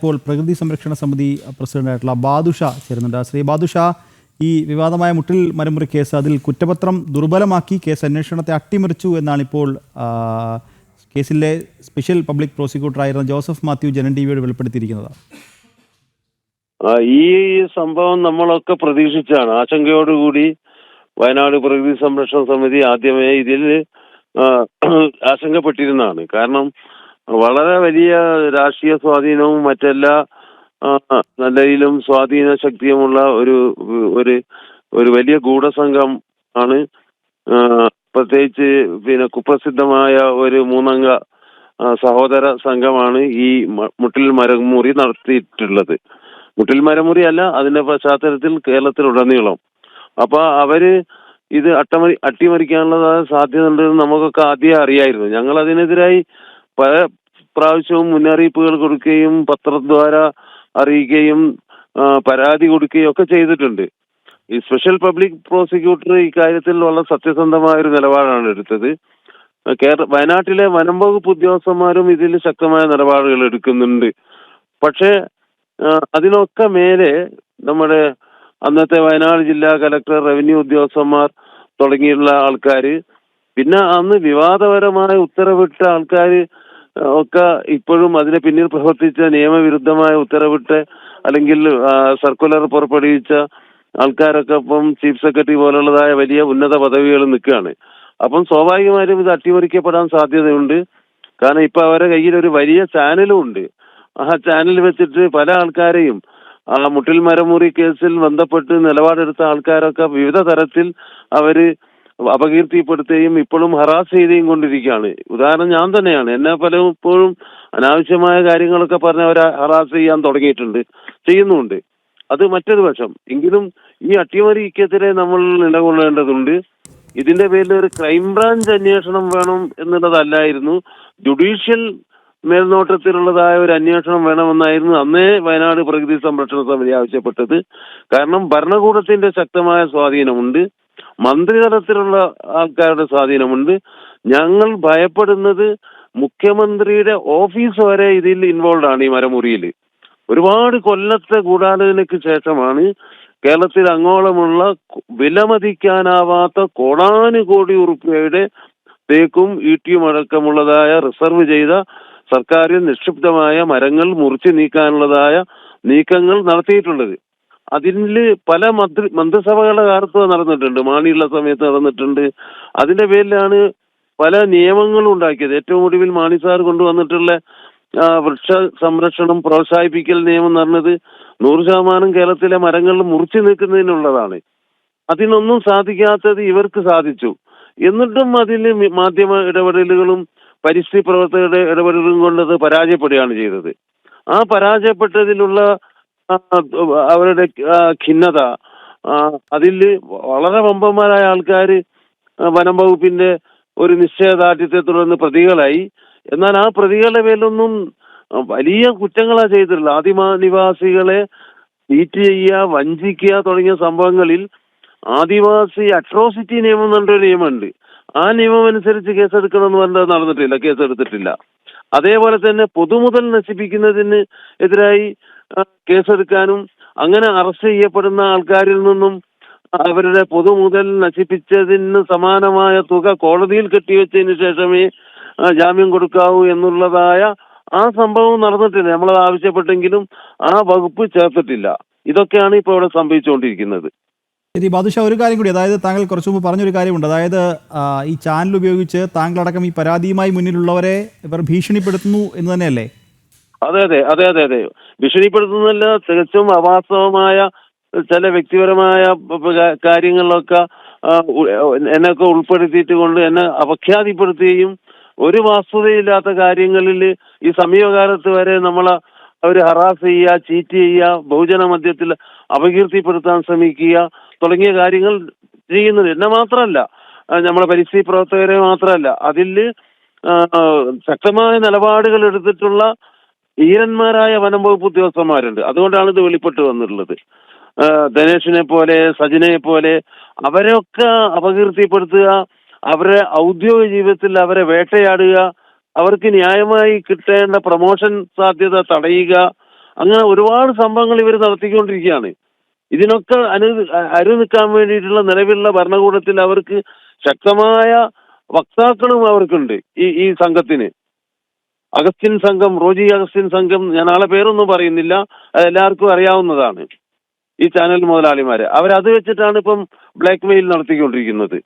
ഇപ്പോൾ പ്രകൃതി സംരക്ഷണ സമിതി പ്രസിഡന്റായിട്ടുള്ള ബാദുഷ ചേരുന്നുണ്ട്. ശ്രീ ബാദുഷ ഈ വിവാദമായ മുട്ടിൽ മരമുറി കേസ് അതിൽ കുറ്റപത്രം ദുർബലമാക്കി കേസ് അന്വേഷണത്തെ അട്ടിമറിച്ചു എന്നാണ് ഇപ്പോൾ കേസിലെ സ്പെഷ്യൽ പബ്ലിക് പ്രോസിക്യൂട്ടറായിരുന്ന ജോസഫ് മാത്യു ജനൻ ടി വിയോട് വെളിപ്പെടുത്തിയിരിക്കുന്നത് ഈ സംഭവം നമ്മളൊക്കെ പ്രതീക്ഷിച്ചാണ്. ആശങ്കയോടുകൂടി വയനാട് പ്രകൃതി സംരക്ഷണ സമിതി ആദ്യമേ ഇതിൽ ആശങ്കപ്പെട്ടിരുന്നതാണ്. കാരണം വളരെ വലിയ രാഷ്ട്രീയ സ്വാധീനവും മറ്റെല്ലാ നിലയിലും സ്വാധീന ശക്തിയുമുള്ള ഒരു ഒരു ഒരു വലിയ ഗൂഢസംഘം ആണ്. പ്രത്യേകിച്ച് പിന്നെ കുപ്രസിദ്ധമായ ഒരു മൂന്നംഗ സഹോദര സംഘമാണ് ഈ മുട്ടിൽ മരമുറി നടത്തിയിട്ടുള്ളത്. മുട്ടിൽ മരമുറി അല്ല അതിന്റെ പശ്ചാത്തലത്തിൽ കേരളത്തിലുടനീളം. അപ്പൊ അവർ ഇത് അട്ടമറി അട്ടിമറിക്കാനുള്ള സാധ്യത ഉണ്ടെന്ന് നമുക്കൊക്കെ ആദ്യം അറിയായിരുന്നു. ഞങ്ങൾ അതിനെതിരായി പല പ്രാവശ്യവും മുന്നറിയിപ്പുകൾ കൊടുക്കുകയും പത്രദ്വാര അറിയിക്കുകയും പരാതി കൊടുക്കുകയും ഒക്കെ ചെയ്തിട്ടുണ്ട്. ഈ സ്പെഷ്യൽ പബ്ലിക് പ്രോസിക്യൂട്ടർ ഇക്കാര്യത്തിൽ വളരെ സത്യസന്ധമായ ഒരു നിലപാടാണ് എടുത്തത്. കേരള വയനാട്ടിലെ വനം വകുപ്പ് ഉദ്യോഗസ്ഥന്മാരും ഇതിൽ ശക്തമായ നിലപാടുകൾ എടുക്കുന്നുണ്ട്. പക്ഷേ അതിനൊക്കെ മേലെ നമ്മുടെ അന്നത്തെ വയനാട് ജില്ലാ കലക്ടർ റവന്യൂ ഉദ്യോഗസ്ഥന്മാർ തുടങ്ങിയുള്ള ആൾക്കാർ പിന്നെ അന്ന് വിവാദപരമായ ഉത്തരവിട്ട ആൾക്കാർ ഒക്കെ ഇപ്പോഴും അതിനെ പിന്നിൽ പ്രവർത്തിച്ച നിയമവിരുദ്ധമായ ഉത്തരവിട്ട് അല്ലെങ്കിൽ സർക്കുലർ പുറപ്പെടുവിച്ച ആൾക്കാരൊക്കെ ഇപ്പം ചീഫ് സെക്രട്ടറി പോലുള്ളതായ വലിയ ഉന്നത പദവികൾ നിൽക്കുകയാണ്. അപ്പം സ്വാഭാവികമായും ഇത് അട്ടിമറിക്കപ്പെടാൻ സാധ്യതയുണ്ട്. കാരണം ഇപ്പൊ അവരുടെ കയ്യിൽ ഒരു വലിയ ചാനലും ഉണ്ട്. ആ ചാനൽ വെച്ചിട്ട് പല ആൾക്കാരെയും ആ മുട്ടിൽ മരമുറി കേസിൽ ബന്ധപ്പെട്ട് നിലപാടെടുത്ത ആൾക്കാരൊക്കെ വിവിധ തരത്തിൽ അവർ അപകീർത്തിപ്പെടുത്തുകയും ഇപ്പോഴും ഹറാസ് ചെയ്തേയും കൊണ്ടിരിക്കുകയാണ്. ഉദാഹരണം ഞാൻ തന്നെയാണ്. എന്നെ പലപ്പോഴും അനാവശ്യമായ കാര്യങ്ങളൊക്കെ പറഞ്ഞ് അവരെ ഹറാസ് ചെയ്യാൻ തുടങ്ങിയിട്ടുണ്ട് ചെയ്യുന്നുമുണ്ട്. അത് മറ്റൊരു വശം. എങ്കിലും ഈ അട്ടിമറിക്കെതിരെ നമ്മൾ നിലകൊള്ളേണ്ടതുണ്ട്. ഇതിന്റെ പേരിൽ ഒരു ക്രൈംബ്രാഞ്ച് അന്വേഷണം വേണം എന്നുള്ളതല്ലായിരുന്നു. ജുഡീഷ്യൽ മേൽനോട്ടത്തിലുള്ളതായ ഒരു അന്വേഷണം വേണമെന്നായിരുന്നു അന്നേ വയനാട് പ്രകൃതി സംരക്ഷണ സമിതി ആവശ്യപ്പെട്ടത്. കാരണം ഭരണകൂടത്തിന്റെ ശക്തമായ സ്വാധീനമുണ്ട്. മന്ത്രിതലത്തിലുള്ള ആൾക്കാരുടെ സ്വാധീനമുണ്ട്. ഞങ്ങൾ ഭയപ്പെടുന്നത് മുഖ്യമന്ത്രിയുടെ ഓഫീസ് വരെ ഇതിൽ ഇൻവോൾവ് ആണ് ഈ മരമുറിയിൽ ഒരുപാട് കൊല്ലത്തെ ഗൂഢാലോചനയ്ക്ക് ശേഷമാണ് കേരളത്തിൽ അങ്ങോളമുള്ള വിലമതിക്കാനാവാത്ത കോടാനുകോടി ഉറുപ്പ്യയുടെ തേക്കും ഈട്ടിയും അടക്കമുള്ളതായ റിസർവ് ചെയ്ത സർക്കാരിൽ നിക്ഷിപ്തമായ മരങ്ങൾ മുറിച്ചു നീക്കാനുള്ളതായ നീക്കങ്ങൾ നടത്തിയിട്ടുള്ളത്. അതിൽ പല മന്ത്രി മന്ത്രിസഭകളുടെ കാലത്ത് നടന്നിട്ടുണ്ട്. മാണിയുള്ള സമയത്ത് നടന്നിട്ടുണ്ട്. അതിന്റെ പേരിലാണ് പല നിയമങ്ങളും ഉണ്ടാക്കിയത്. ഏറ്റവും ഒടുവിൽ മാണി സാർ കൊണ്ടുവന്നിട്ടുള്ള വൃക്ഷ സംരക്ഷണം പ്രോത്സാഹിപ്പിക്കൽ നിയമം എന്ന് പറഞ്ഞത് നൂറ് ശതമാനം കേരളത്തിലെ മരങ്ങൾ മുറിച്ചു നീക്കുന്നതിനുള്ളതാണ് അതിനൊന്നും സാധിക്കാത്തത് ഇവർക്ക് സാധിച്ചു. എന്നിട്ടും അതിൽ മാധ്യമ ഇടപെടലുകളും പരിസ്ഥിതി പ്രവർത്തകരുടെ ഇടപെടലുകളും കൊണ്ടത് പരാജയപ്പെടുകയാണ് ചെയ്തത്. ആ പരാജയപ്പെട്ടതിലുള്ള അവരുടെ ഖിന്നത. അതിൽ വളരെ വമ്പന്മാരായ ആൾക്കാർ വനം വകുപ്പിന്റെ ഒരു നിശ്ചയദാർഢ്യത്തെ തുടർന്ന് പ്രതികളായി. എന്നാൽ ആ പ്രതികളുടെ പേരിലൊന്നും വലിയ കുറ്റങ്ങളാ ചെയ്തിട്ടുള്ളത്. ആദിമനിവാസികളെ ട്രീറ്റ് ചെയ്യുക വഞ്ചിക്കുക തുടങ്ങിയ സംഭവങ്ങളിൽ ആദിവാസി അട്രോസിറ്റി നിയമം എന്നൊരു നിയമമുണ്ട്. ആ നിയമം അനുസരിച്ച് കേസെടുക്കണമെന്ന് പറഞ്ഞത് നടന്നിട്ടില്ല കേസെടുത്തിട്ടില്ല. അതേപോലെ തന്നെ പൊതുമുതൽ നശിപ്പിക്കുന്നതിന് എതിരായി കേസെടുക്കാനും അങ്ങനെ അറസ്റ്റ് ചെയ്യപ്പെടുന്ന ആൾക്കാരിൽ നിന്നും അവരുടെ പൊതുമുതൽ നശിപ്പിച്ചതിന് സമാനമായ തുക കോടതിയിൽ കെട്ടിവെച്ചതിന് ശേഷമേ ജാമ്യം കൊടുക്കാവൂ എന്നുള്ളതായ ആ സംഭവം നടന്നിട്ടില്ല. നമ്മളത് ആവശ്യപ്പെട്ടെങ്കിലും ആ വകുപ്പ് ചേർത്തിട്ടില്ല. ഇതൊക്കെയാണ് ഇപ്പോൾ ഇവിടെ സംഭവിച്ചുകൊണ്ടിരിക്കുന്നത്. ശരി ബാദുഷ ഒരു കാര്യം കൂടി. അതായത് താങ്കൾ കുറച്ചു മുമ്പ് പറഞ്ഞൊരു കാര്യമുണ്ട്. അതായത് ഈ ചാനൽ ഉപയോഗിച്ച് താങ്കളടക്കം ഈ പരാതിയുമായി മുന്നിലുള്ളവരെ ഇവർ ഭീഷണിപ്പെടുത്തുന്നു എന്ന് തന്നെയല്ലേ? അതെ അതെ അതെ അതെ അതെ. ഭീഷണിപ്പെടുത്തുന്നല്ല തികച്ചും അവാസ്തവമായ ചില വ്യക്തിപരമായ കാര്യങ്ങളിലൊക്കെ എന്നൊക്കെ ഉൾപ്പെടുത്തിയിട്ട് കൊണ്ട് എന്നെ അപഖ്യാതിപ്പെടുത്തുകയും ഒരു വാസ്തുതയില്ലാത്ത കാര്യങ്ങളിൽ ഈ സമീപകാലത്ത് വരെ നമ്മളെ അവർ ഹറാസ് ചെയ്യുക ചീറ്റ് ചെയ്യുക ബഹുജന മധ്യത്തിൽ അപകീർത്തിപ്പെടുത്താൻ ശ്രമിക്കുക തുടങ്ങിയ കാര്യങ്ങൾ ചെയ്യുന്നത് എന്നെ മാത്രമല്ല. നമ്മളെ പരിസ്ഥിതി പ്രവർത്തകരെ മാത്രമല്ല. അതിൽ ശക്തമായ നിലപാടുകൾ എടുത്തിട്ടുള്ള ധീരന്മാരായ വനം വകുപ്പ് ഉദ്യോഗസ്ഥന്മാരുണ്ട്. അതുകൊണ്ടാണ് ഇത് വെളിപ്പെട്ട് വന്നിട്ടുള്ളത്. ധനേഷിനെ പോലെ സജിനെ പോലെ അവരൊക്കെ അപകീർത്തിപ്പെടുത്തുക അവരെ ഔദ്യോഗിക ജീവിതത്തിൽ അവരെ വേട്ടയാടുക അവർക്ക് ന്യായമായി കിട്ടേണ്ട പ്രമോഷൻ സാധ്യത തടയുക അങ്ങനെ ഒരുപാട് സംഭവങ്ങൾ ഇവർ നടത്തിക്കൊണ്ടിരിക്കുകയാണ്. ഇതിനൊക്കെ അനു അരു നിൽക്കാൻ വേണ്ടിയിട്ടുള്ള നിലവിലുള്ള ഭരണകൂടത്തിൽ അവർക്ക് ശക്തമായ വക്താക്കളും അവർക്കുണ്ട് ഈ ഈ സംഘത്തിന്. അഗസ്റ്റിൻ സംഘം റോജി അഗസ്റ്റിൻ സംഘം ഞാൻ ആളെ പേരൊന്നും പറയുന്നില്ല അതെല്ലാവർക്കും അറിയാവുന്നതാണ് ഈ ചാനൽ മുതലാളിമാരെ. അവരത് വെച്ചിട്ടാണ് ഇപ്പം ബ്ലാക്ക് മെയിൽ നടത്തിക്കൊണ്ടിരിക്കുന്നത്.